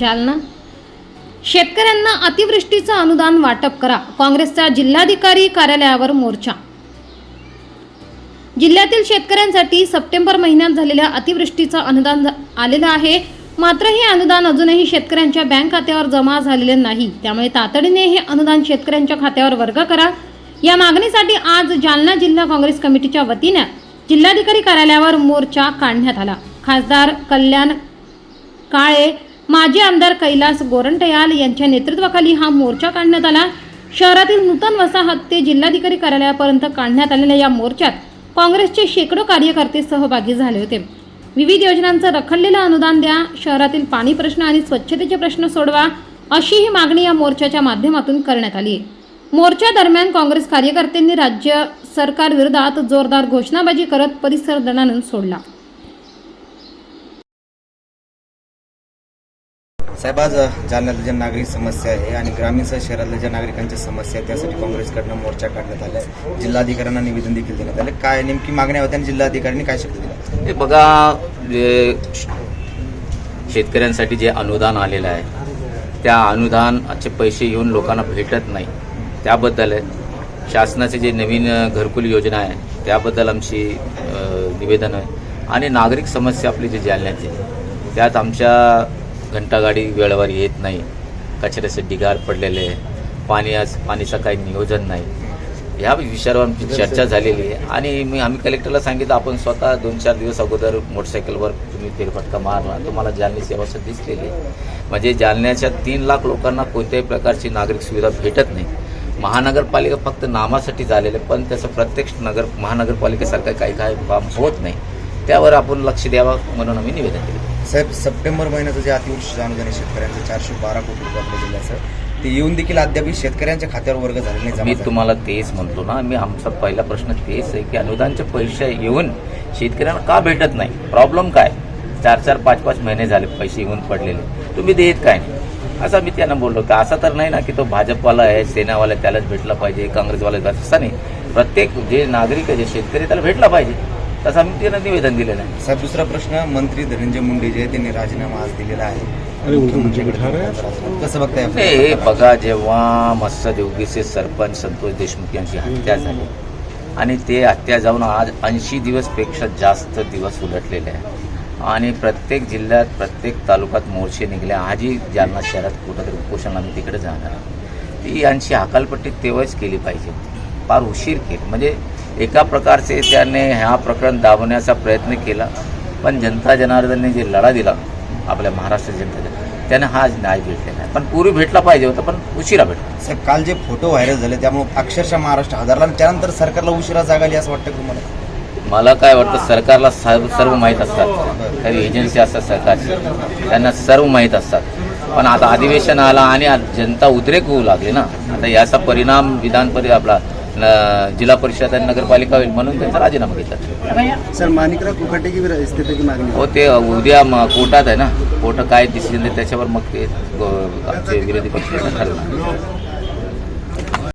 जालना. शेतकऱ्यांना अतिवृष्टीचं अनुदान वाटप करा. काँग्रेसचा जिल्हाधिकारी कार्यालयावर मोर्चा. जिल्ह्यातील शेतकऱ्यांसाठी सप्टेंबर महिन्यात झालेल्या अतिवृष्टीचं अनुदान आलेलं आहे. मात्र हे अनुदान अजूनही शेतकऱ्यांच्या बँक खात्यावर जमा झालेले नाही. त्यामुळे तातडीने हे अनुदान शेतकऱ्यांच्या खात्यावर वर्ग करा. या मागणीसाठी आज जालना जिल्हा काँग्रेस कमिटीच्या वतीने जिल्हाधिकारी कार्यालयावर मोर्चा काढण्यात आला. खासदार कल्याण काळे माजी आमदार कैलास गोरंटयाल यांच्या नेतृत्वाखाली हा मोर्चा काढण्यात आला. शहरातील नूतन वसाहत ते जिल्हाधिकारी कार्यालयापर्यंत काढण्यात आलेल्या या मोर्चात काँग्रेसचे शेकडो कार्यकर्ते सहभागी झाले होते. विविध योजनांचं रखडलेलं अनुदान द्या शहरातील पाणी प्रश्न आणि स्वच्छतेचे प्रश्न सोडवा अशी ही मागणी या मोर्चाच्या माध्यमातून करण्यात आली आहे. मोर्चा दरम्यान काँग्रेस कार्यकर्त्यांनी राज्य सरकारविरोधात जोरदार घोषणाबाजी करत परिसर दणानून सोडला. साहेब आज जालन्यातल्या ज्या नागरिक समस्या आहे आणि ग्रामीणसह शहरातल्या ज्या नागरिकांच्या समस्या आहेत त्यासाठी काँग्रेसकडनं मोर्चा काढण्यात आला आहे जिल्हाधिकाऱ्यांना निवेदन देखील देण्यात आलं काय नेमकी मागण्या होत्या आणि जिल्हाधिकाऱ्यांनी काय शब्द दिला? हे बघा जे शेतकऱ्यांसाठी जे अनुदान आलेलं आहे त्या अनुदानाचे पैसे येऊन लोकांना भेटत नाही. त्याबद्दल शासनाचे जे नवीन घरकुल योजना आहे त्याबद्दल आमची निवेदन आहे. आणि नागरिक समस्या आपली जी जालन्याची त्यात आमच्या घंटागाडी वेळेवर येत नाही. कचऱ्याचे ढिगार पडलेले पाणी आज पाणीचं काही नियोजन नाही. ह्या विषयावर आमची चर्चा झालेली आहे. आणि मी आम्ही कलेक्टरला सांगितलं आपण स्वतः दोन चार दिवस अगोदर मोटरसायकलवर तुम्ही फेरफटका मारला. तुम्हाला जालनी सेवा सुद्धा दिसलेली आहे. म्हणजे जालन्याच्या तीन लाख लोकांना कोणत्याही प्रकारची नागरिक सुविधा भेटत नाही. महानगरपालिका फक्त नामासाठी झालेलं पण त्याचं प्रत्यक्ष नगर महानगरपालिकेसारखं काही काही काम होत नाही. त्यावर आपण लक्ष द्यावं म्हणून आम्ही निवेदन केलं. साहेब सप्टेंबर महिन्याचं जे अतिवृष्टीचं अनुदान आहे शेतकऱ्यांचं चारशे बारा कोटी रुपये आपल्या जिल्ह्याचं ते येऊन देखील अद्याप शेतकऱ्यांच्या खात्यावर वर्ग झाले नाही जमा मी झाले. तुम्हाला तेच म्हणतो ना मी आमचा पहिला प्रश्न तेच आहे की अनुदानचे पैसे येऊन शेतकऱ्यांना का भेटत नाही? प्रॉब्लेम काय? चार चार पाच पाच महिने झाले पैसे येऊन पडलेले. तुम्ही देत काय नाही? असं मी त्यांना बोललो की असं तर नाही ना की तो भाजपवाला आहे सेनावाला आहे, त्यालाच भेटला पाहिजे काँग्रेसवाला आहे, असं नाही. प्रत्येक जे नागरिक आहे जे शेतकरी त्याला भेटला पाहिजे. तसं आम्ही त्यांना निवेदन दिलेलं आहे साहेब दुसरा प्रश्न मंत्री धनंजय मुंडे जे त्यांनी राजीनामा आज दिलेला आहे मुख्यमंत्र्यांकडे हैं? राजीनामा. कसं बघताय आपण? हे बघा जेव्हा मत्स्यदेवगीचे सरपंच संतोष देशमुख यांची हत्या झाली आणि ते हत्या जाऊन आज ऐंशी दिवसपेक्षा जास्त दिवस उलटलेले आहे आणि प्रत्येक जिल्ह्यात प्रत्येक तालुक्यात मोर्चे निघले आजही जालना शहरात कुठंतरी उपोषण आम्ही तिकडे जाणार. ती यांची हकालपट्टी तेव्हाच केली पाहिजे फार उशीर केली म्हणजे एका प्रकारचे त्याने ह्या प्रकरण दाबवण्याचा प्रयत्न केला पण जनता जनार्दनने जे लढा दिला आपल्या महाराष्ट्र जनतेने त्याने हा न्याय भेटलेला आहे पण पूर्वी भेटला पाहिजे होता पण उशिरा भेटला. साहेब काल जे फोटो व्हायरल झाले त्यामुळे अक्षरशः महाराष्ट्र हादरला आणि त्यानंतर सरकारला उशिरा जाग आली असं वाटतं तुम्हाला? मला काय वाटतं सरकारला सर्व सर्व माहीत असतात. काही एजन्सी असतात सरकारची त्यांना सर्व माहीत असतात. पण आता अधिवेशन आला आणि जनता उद्रेक होऊ लागली ना. आता याचा परिणाम विधान परि आपला जिल्हा परिषद आणि नगरपालिका होईल म्हणून त्यांचा राजीनामा घेतला सर मानिकराव कुकाटे की मागणी हो ते उद्या कोर्टात आहे ना. कोर्ट काय डिसिजन आहे त्याच्यावर मग ते आमचे विरोधी पक्ष ठरवणार